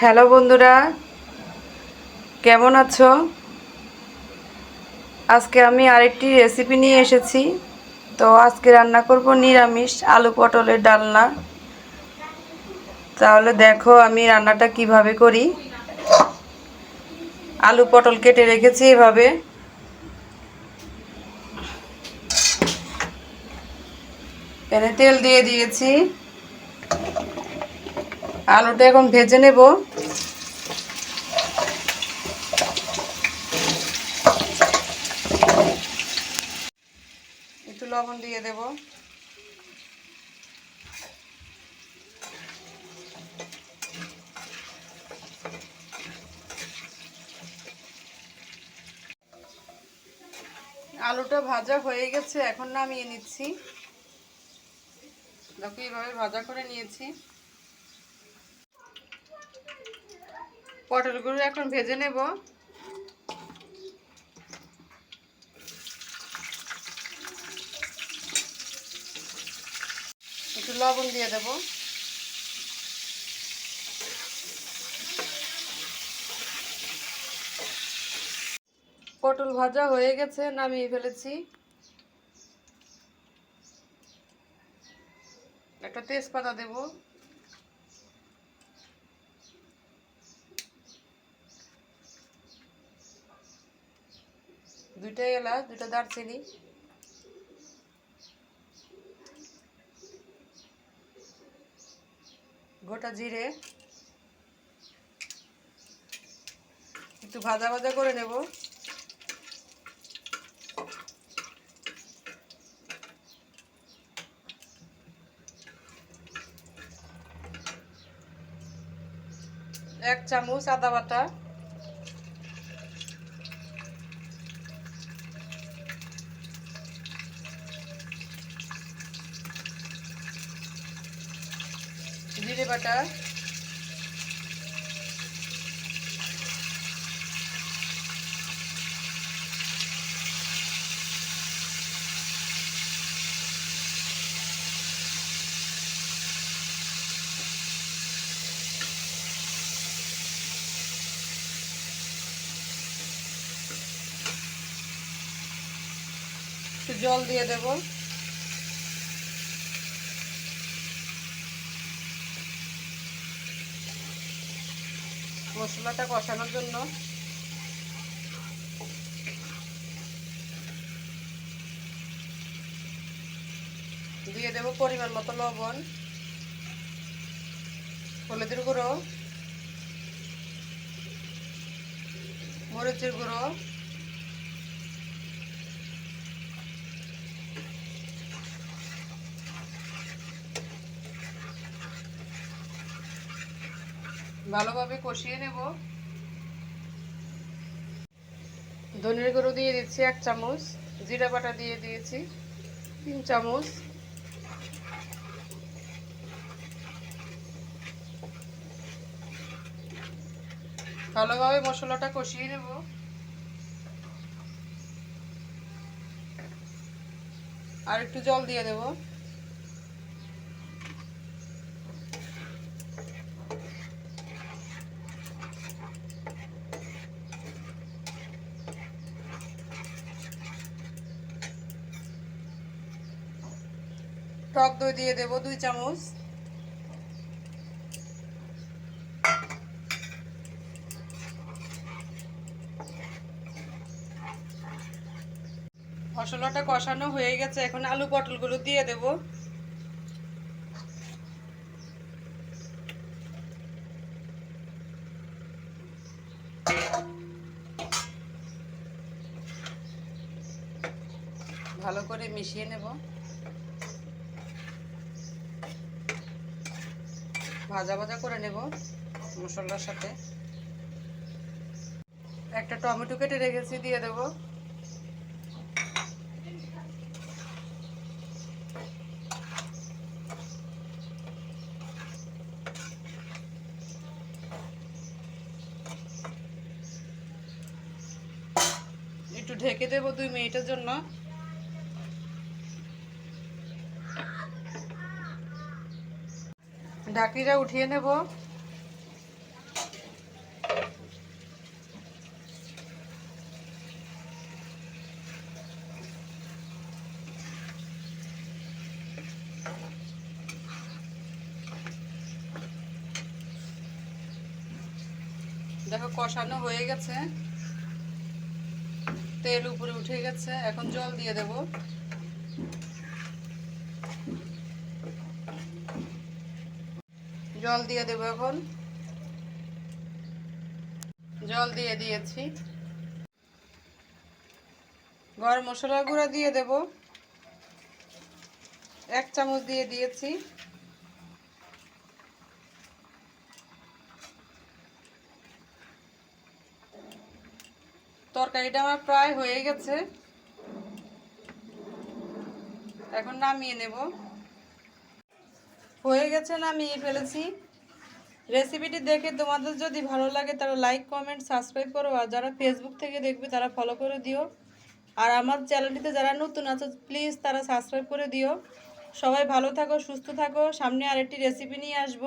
Hello বন্ধুরা, কেমন আছো? আজকে আমি আরেকটি রেসিপি নিয়ে এসেছি। তো আজকে রান্না করব নিরামিষ আলু পটলের ডালনা। তাহলে দেখো আমি রান্নাটা কীভাবে করি। আলু পটল কেটে রেখেছি এভাবে। প্যানে তেল দিয়ে দিয়েছি। আলুটা এখন ভেজে নেব। একটু লবণ দিয়ে দেব। আলুটা ভাজা হয়ে গেছে, এখন নামিয়ে নিচ্ছি। দেখো, এইভাবে ভাজা করে নিয়েছি। পটলগুলো এখন ভেজে নেব। একটু লবণ দিয়ে দেব। পটল ভাজা হয়ে গেছে, নামিয়ে ফেলেছি। একটা তেজপাতা দেব। দুইটা এলাচ দুইটা দারচিনি। গোটা জিরে। একটু ভাজা ভাজা করে নেব। এক চামচ আদা বাটা জিরে বাটা। একটু জল দিয়ে দেব। মশলাটা কষানোর জন্য। দিয়ে দেব পরিমাণ মতো লবণ হলুদের গুঁড়ো মরিচের গুঁড়ো ভালোভাবে কষিয়ে নেব। ধনের গুঁড়ো দিয়ে দিচ্ছি এক চামচ, জিরা বাটা দিয়ে দিয়েছি তিন চামচ। ভালোভাবে মশলাটা কষিয়ে নেব। আর একটু জল দিয়ে দেবো। টক দই দিয়ে দেব, দুই চামচ। মশলাটা কষানো হয়ে গেছে, এখন আলু পটলগুলো দিয়ে দেব। ভালো করে মিশিয়ে নেব। ভাজা ভাজা করে নেব মশলার সাথে। একটা টমেটো কেটে রেখেছি, দিয়ে দেব। একটু ঢেকে দেবো দুই মিনিটের জন্য। ডাকনিটা উঠিয়ে নেব। দেখো কষানো হয়ে গেছে। তেল উপরে উঠে গেছে। এখন জল দিয়ে দেবো। জল দিয়ে দেব এখন। জল দিয়ে দিয়েছি। গরম মশলা গুঁড়া দিয়ে দেব। এক চামচ দিয়ে দিয়েছি। তরকারিটা আমার প্রায় হয়ে গেছে। এখন নামিয়ে নেব। হয়ে গেছে না নামিয়ে ফেলেছি। রেসিপিটি দেখে তোমাদের যদি ভালো লাগে তারা লাইক কমেন্ট সাবস্ক্রাইব করো। আর যারা ফেসবুক থেকে দেখবে তারা ফলো করে দিও। আর আমার চ্যানেলটিতে যারা নতুন আছে প্লিজ তারা সাবস্ক্রাইব করে দিও। সবাই ভালো থাকো, সুস্থ থাকো। সামনে আরেকটি রেসিপি নিয়ে আসব।